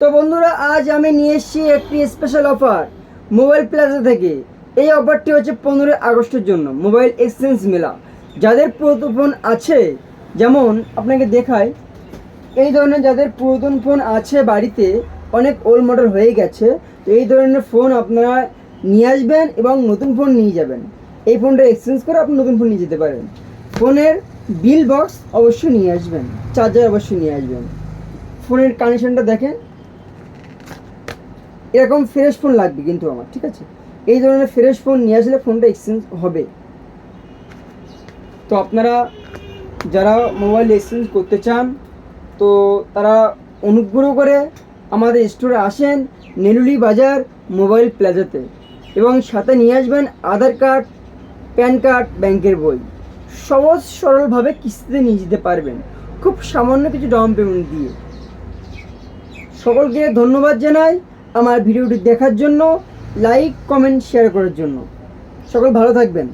তো বন্ধুরা, আজ আমি নিয়ে এসেছি একটি স্পেশাল অফার মোবাইল প্লাজা থেকে। এই অফারটি হচ্ছে পনেরোই আগস্টের জন্য মোবাইল এক্সচেঞ্জ মেলা যাদের পুরাতন ফোন আছে, যেমন আপনাকে দেখায় এই ধরনের যাদের পুরাতন ফোন আছে বাড়িতে, অনেক ওল্ড মডেল হয়ে গেছে, তো এই ধরনের ফোন আপনারা নিয়ে আসবেন এবং নতুন ফোন নিয়ে যাবেন। এই ফোনটা এক্সচেঞ্জ করে আপনি নতুন ফোন নিয়ে যেতে পারেন। ফোনের বিল বক্স অবশ্যই নিয়ে আসবেন চার্জার অবশ্যই নিয়ে আসবেন। ফোনের কানেকশনটা দেখেন। এরকম ফ্রেশ ফোন লাগবে কিন্তু আমার, ঠিক আছে? এই ধরনের ফ্রেশ ফোন নিয়ে আসলে ফোনটা এক্সচেঞ্জ হবে। তো আপনারা যারা মোবাইল এক্সচেঞ্জ করতে চান, তো তারা অনুগ্রহ করে আমাদের স্টোরে আসেন নেলুলি বাজার মোবাইল প্লাজাতে এবং সাথে নিয়ে আসবেন আধার কার্ড, প্যান কার্ড, ব্যাংকের বই। সহজ সরলভাবে কিস্তিতে নিয়ে যেতে পারবেন। খুব সামান্য কিছু ডাউন পেমেন্ট দিয়ে। সকলকে ধন্যবাদ জানাই। আমার ভিডিওটি দেখার জন্য লাইক কমেন্ট শেয়ার করার জন্য। সকল ভালো থাকবেন।